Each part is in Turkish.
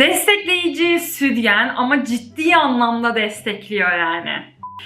Destekleyici, südyen ama ciddi anlamda destekliyor yani.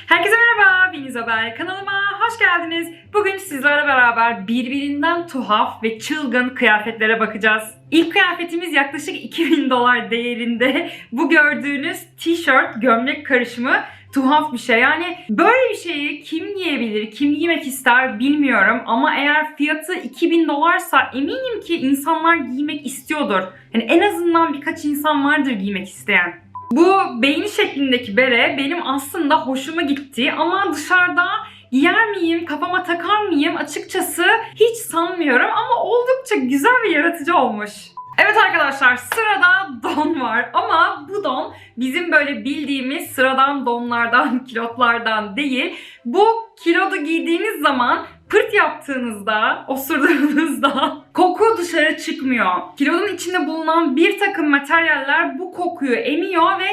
Herkese merhaba, ben İzabel. Kanalıma hoş geldiniz. Bugün sizlerle beraber birbirinden tuhaf ve çılgın kıyafetlere bakacağız. İlk kıyafetimiz yaklaşık 2000 dolar değerinde. Bu gördüğünüz tişört, gömlek karışımı tuhaf bir şey. Yani böyle bir şeyi kim giyebilir, kim giymek ister bilmiyorum. Ama eğer fiyatı 2000 dolarsa eminim ki insanlar giymek istiyordur. Yani en azından birkaç insan vardır giymek isteyen. Bu beğeni şeklindeki bere benim aslında hoşuma gitti ama dışarıda giyer miyim, kafama takar mıyım açıkçası hiç sanmıyorum ama oldukça güzel ve yaratıcı olmuş. Evet arkadaşlar sırada don var ama bu don bizim böyle bildiğimiz sıradan donlardan, kilotlardan değil. Bu kilodu giydiğiniz zaman pırt yaptığınızda, osurduğunuzda koku dışarı çıkmıyor. Kilodun içinde bulunan bir takım materyaller bu kokuyu emiyor ve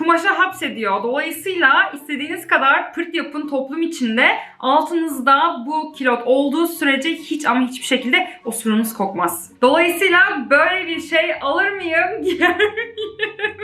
kumaşa hapsediyor. Dolayısıyla istediğiniz kadar pırt yapın toplum içinde altınızda bu kilot olduğu sürece hiç ama hiçbir şekilde osurunuz kokmaz. Dolayısıyla böyle bir şey alır mıyım, giyer miyim?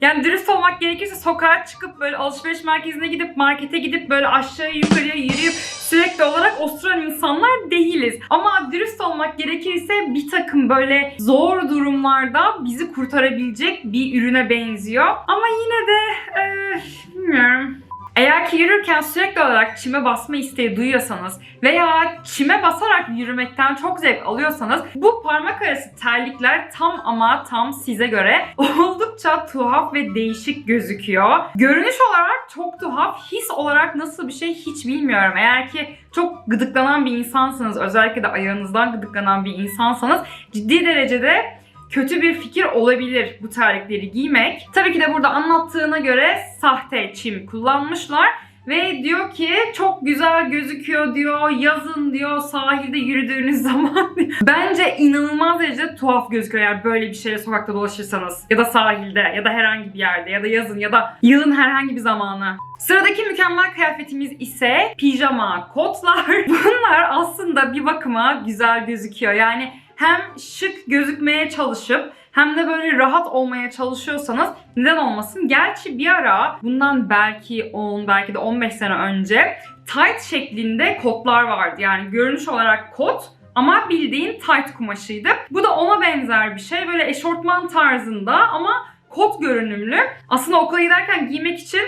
Yani dürüst olmak gerekirse sokağa çıkıp böyle alışveriş merkezine gidip markete gidip böyle aşağı yukarıya yürüyüp sürekli olarak osuran insanlar değiliz. Ama dürüst olmak gerekirse bir takım böyle zor durumlarda bizi kurtarabilecek bir ürüne benziyor. Ama yine de eee, bilmiyorum. Eğer ki yürürken sürekli olarak çime basma isteği duyuyorsanız veya çime basarak yürümekten çok zevk alıyorsanız bu parmak arası terlikler tam ama tam size göre oldukça tuhaf ve değişik gözüküyor. Görünüş olarak çok tuhaf, his olarak nasıl bir şey hiç bilmiyorum. Eğer ki çok gıdıklanan bir insansanız, özellikle de ayağınızdan gıdıklanan bir insansanız ciddi derecede kötü bir fikir olabilir bu terlikleri giymek. Tabii ki de burada anlattığına göre sahte çim kullanmışlar. Ve diyor ki çok güzel gözüküyor diyor, yazın diyor sahilde yürüdüğünüz zaman. Bence inanılmaz derecede tuhaf gözüküyor eğer böyle bir şeyle sokakta dolaşırsanız. Ya da sahilde ya da herhangi bir yerde ya da yazın ya da yılın herhangi bir zamanı. Sıradaki mükemmel kıyafetimiz ise pijama kotlar. Bunlar aslında bir bakıma güzel gözüküyor. Yani hem şık gözükmeye çalışıp hem de böyle rahat olmaya çalışıyorsanız neden olmasın? Gerçi bir ara bundan belki 10 belki de 15 sene önce tight şeklinde kotlar vardı. Yani görünüş olarak kot ama bildiğin tight kumaşıydı. Bu da ona benzer bir şey. Böyle eşortman tarzında ama kot görünümlü. Aslında okula giderken giymek için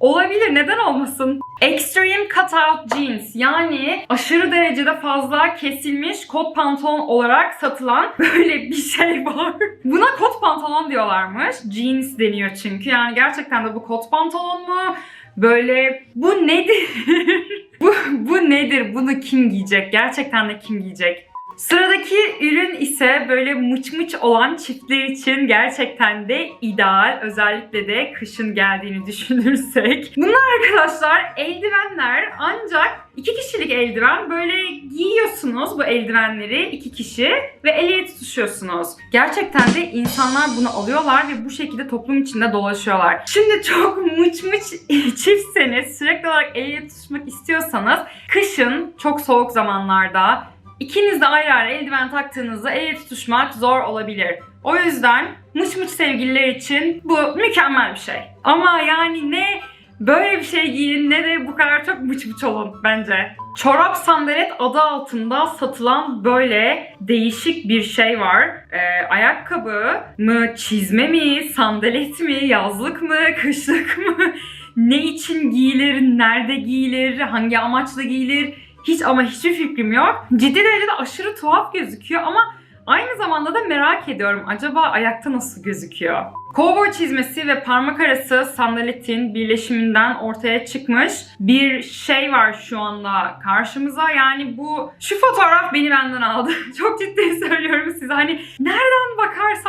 Olabilir, neden olmasın? Extreme cutout jeans yani aşırı derecede fazla kesilmiş kot pantolon olarak satılan böyle bir şey var. Buna kot pantolon diyorlarmış. Jeans deniyor çünkü. Yani gerçekten de bu kot pantolon mu? Böyle bu nedir? bu, bu nedir? Bunu kim giyecek? Gerçekten de kim giyecek? Sıradaki ürün ise böyle mıç mıç olan çiftler için gerçekten de ideal. Özellikle de kışın geldiğini düşünürsek. Bunlar arkadaşlar eldivenler ancak iki kişilik eldiven. Böyle giyiyorsunuz bu eldivenleri iki kişi ve ele tutuşuyorsunuz. Gerçekten de insanlar bunu alıyorlar ve bu şekilde toplum içinde dolaşıyorlar. Şimdi çok mıç mıç çiftseniz sürekli olarak ele tutuşmak istiyorsanız kışın çok soğuk zamanlarda İkiniz de ayrı ayrı eldiven taktığınızda elle tutuşmak zor olabilir. O yüzden mış mış sevgililer için bu mükemmel bir şey. Ama yani ne böyle bir şey giyin ne de bu kadar çok mıç mıç olun bence. Çorap sandalet adı altında satılan böyle değişik bir şey var. Ee, ayakkabı mı, çizme mi, sandalet mi, yazlık mı, kışlık mı? ne için giyilir, nerede giyilir, hangi amaçla giyilir? Hiç ama hiçbir fikrim yok. Ciddi derecede aşırı tuhaf gözüküyor ama aynı zamanda da merak ediyorum. Acaba ayakta nasıl gözüküyor? Cowboy çizmesi ve parmak arası sandaletin birleşiminden ortaya çıkmış bir şey var şu anda karşımıza. Yani bu şu fotoğraf beni benden aldı. Çok ciddi söylüyorum size. Hani nereden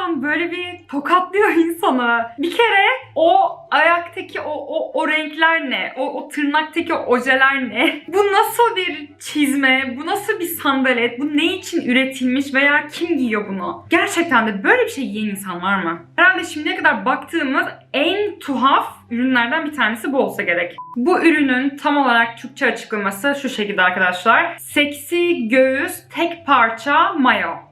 bakarsan böyle bir tokatlıyor insanı. Bir kere o ayaktaki o, o, o renkler ne? O, o tırnaktaki o ojeler ne? Bu nasıl bir çizme? Bu nasıl bir sandalet? Bu ne için üretilmiş veya kim giyiyor bunu? Gerçekten de böyle bir şey giyen insan var mı? Herhalde şimdiye kadar baktığımız en tuhaf ürünlerden bir tanesi bu olsa gerek. Bu ürünün tam olarak Türkçe açıklaması şu şekilde arkadaşlar. Seksi göğüs tek parça mayo.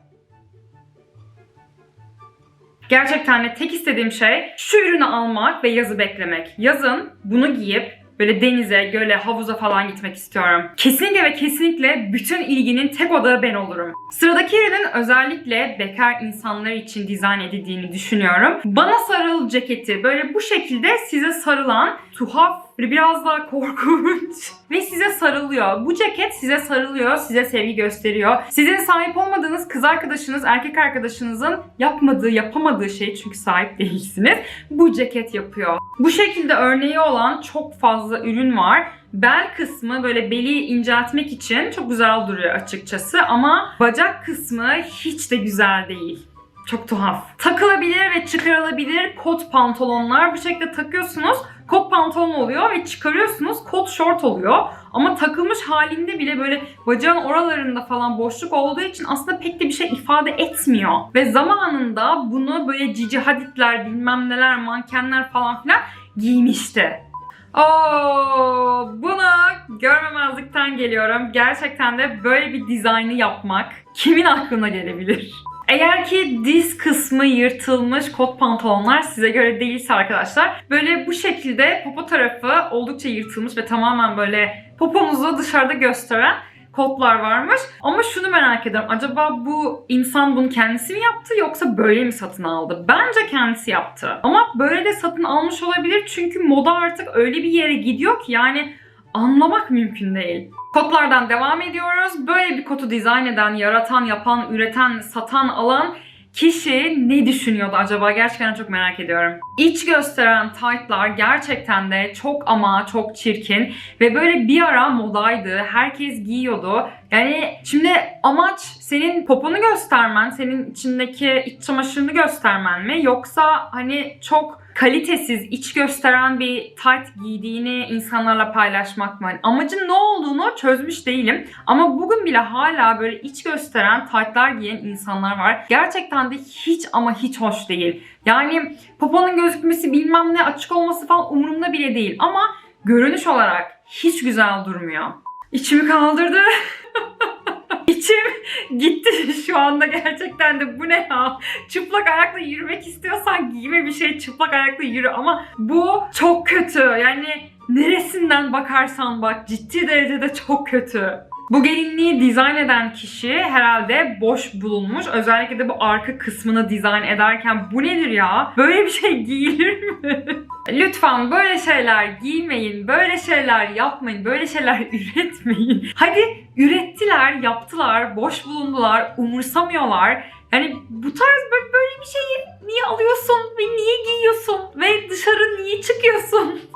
Gerçekten de tek istediğim şey şu ürünü almak ve yazı beklemek. Yazın bunu giyip Böyle denize, göle, havuza falan gitmek istiyorum. Kesinlikle ve kesinlikle bütün ilginin tek odağı ben olurum. Sıradaki ürünün özellikle bekar insanlar için dizayn edildiğini düşünüyorum. Bana sarıl ceketi böyle bu şekilde size sarılan tuhaf böyle biraz daha korkunç ve size sarılıyor. Bu ceket size sarılıyor, size sevgi gösteriyor. Sizin sahip olmadığınız kız arkadaşınız, erkek arkadaşınızın yapmadığı, yapamadığı şey çünkü sahip değilsiniz. Bu ceket yapıyor. Bu şekilde örneği olan çok fazla ürün var. Bel kısmı böyle beli inceltmek için çok güzel duruyor açıkçası ama bacak kısmı hiç de güzel değil. Çok tuhaf. Takılabilir ve çıkarılabilir kot pantolonlar. Bu şekilde takıyorsunuz. Kot pantolon oluyor ve çıkarıyorsunuz. Kot şort oluyor. Ama takılmış halinde bile böyle bacağın oralarında falan boşluk olduğu için aslında pek de bir şey ifade etmiyor. Ve zamanında bunu böyle Cici Hadid'ler bilmem neler mankenler falan filan giymişti. Oo, bunu görmemezlikten geliyorum. Gerçekten de böyle bir dizaynı yapmak kimin aklına gelebilir? Eğer ki diz kısmı yırtılmış kot pantolonlar size göre değilse arkadaşlar böyle bu şekilde popo tarafı oldukça yırtılmış ve tamamen böyle poponuzu dışarıda gösteren kotlar varmış. Ama şunu merak ediyorum. Acaba bu insan bunu kendisi mi yaptı yoksa böyle mi satın aldı? Bence kendisi yaptı. Ama böyle de satın almış olabilir çünkü moda artık öyle bir yere gidiyor ki yani anlamak mümkün değil. Kotlardan devam ediyoruz. Böyle bir kotu dizayn eden, yaratan, yapan, üreten, satan, alan kişi ne düşünüyordu acaba? Gerçekten çok merak ediyorum. İç gösteren taytlar gerçekten de çok ama çok çirkin ve böyle bir ara modaydı. Herkes giyiyordu. Yani şimdi amaç senin poponu göstermen, senin içindeki iç çamaşırını göstermen mi? Yoksa hani çok kalitesiz, iç gösteren bir tight giydiğini insanlarla paylaşmak mı? Hani amacın ne olduğunu çözmüş değilim. Ama bugün bile hala böyle iç gösteren tightlar giyen insanlar var. Gerçekten de hiç ama hiç hoş değil. Yani poponun gözükmesi bilmem ne açık olması falan umurumda bile değil. Ama görünüş olarak hiç güzel durmuyor. İçimi kaldırdı. İçim gitti şu anda gerçekten de bu ne ya? Çıplak ayakla yürümek istiyorsan giyme bir şey çıplak ayakla yürü ama bu çok kötü. Yani neresinden bakarsan bak ciddi derecede çok kötü. Bu gelinliği dizayn eden kişi herhalde boş bulunmuş. Özellikle de bu arka kısmını dizayn ederken bu nedir ya? Böyle bir şey giyilir mi? Lütfen böyle şeyler giymeyin, böyle şeyler yapmayın, böyle şeyler üretmeyin. Hadi ürettiler, yaptılar, boş bulundular, umursamıyorlar. Yani bu tarz böyle, bir şeyi niye alıyorsun ve niye giyiyorsun ve dışarı niye çıkıyorsun?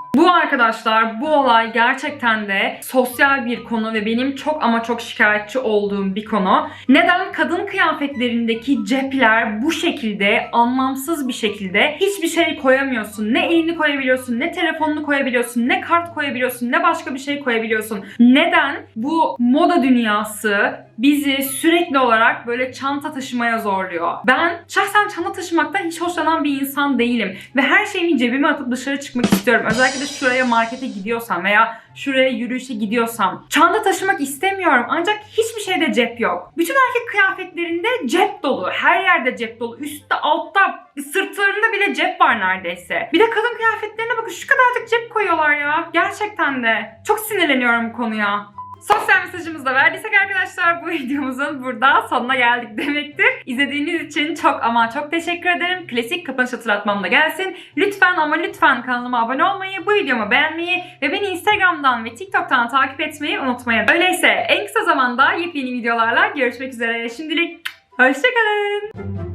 Arkadaşlar bu olay gerçekten de sosyal bir konu ve benim çok ama çok şikayetçi olduğum bir konu. Neden kadın kıyafetlerindeki cepler bu şekilde anlamsız bir şekilde hiçbir şey koyamıyorsun. Ne elini koyabiliyorsun, ne telefonunu koyabiliyorsun, ne kart koyabiliyorsun, ne başka bir şey koyabiliyorsun. Neden bu moda dünyası bizi sürekli olarak böyle çanta taşımaya zorluyor. Ben şahsen çanta taşımaktan hiç hoşlanan bir insan değilim. Ve her şeyimi cebime atıp dışarı çıkmak istiyorum. Özellikle de şuraya markete gidiyorsam veya şuraya yürüyüşe gidiyorsam. Çanta taşımak istemiyorum ancak hiçbir şeyde cep yok. Bütün erkek kıyafetlerinde cep dolu. Her yerde cep dolu. Üstte, altta, sırtlarında bile cep var neredeyse. Bir de kadın kıyafetlerine bakın şu kadarcık cep koyuyorlar ya. Gerçekten de. Çok sinirleniyorum bu konuya. Sosyal mesajımızı da verdiysek arkadaşlar bu videomuzun burada sonuna geldik demektir. İzlediğiniz için çok ama çok teşekkür ederim. Klasik kapanış hatırlatmam da gelsin. Lütfen ama lütfen kanalıma abone olmayı, bu videomu beğenmeyi ve beni Instagram'dan ve TikTok'tan takip etmeyi unutmayın. Öyleyse en kısa zamanda yepyeni videolarla görüşmek üzere. Şimdilik hoşçakalın.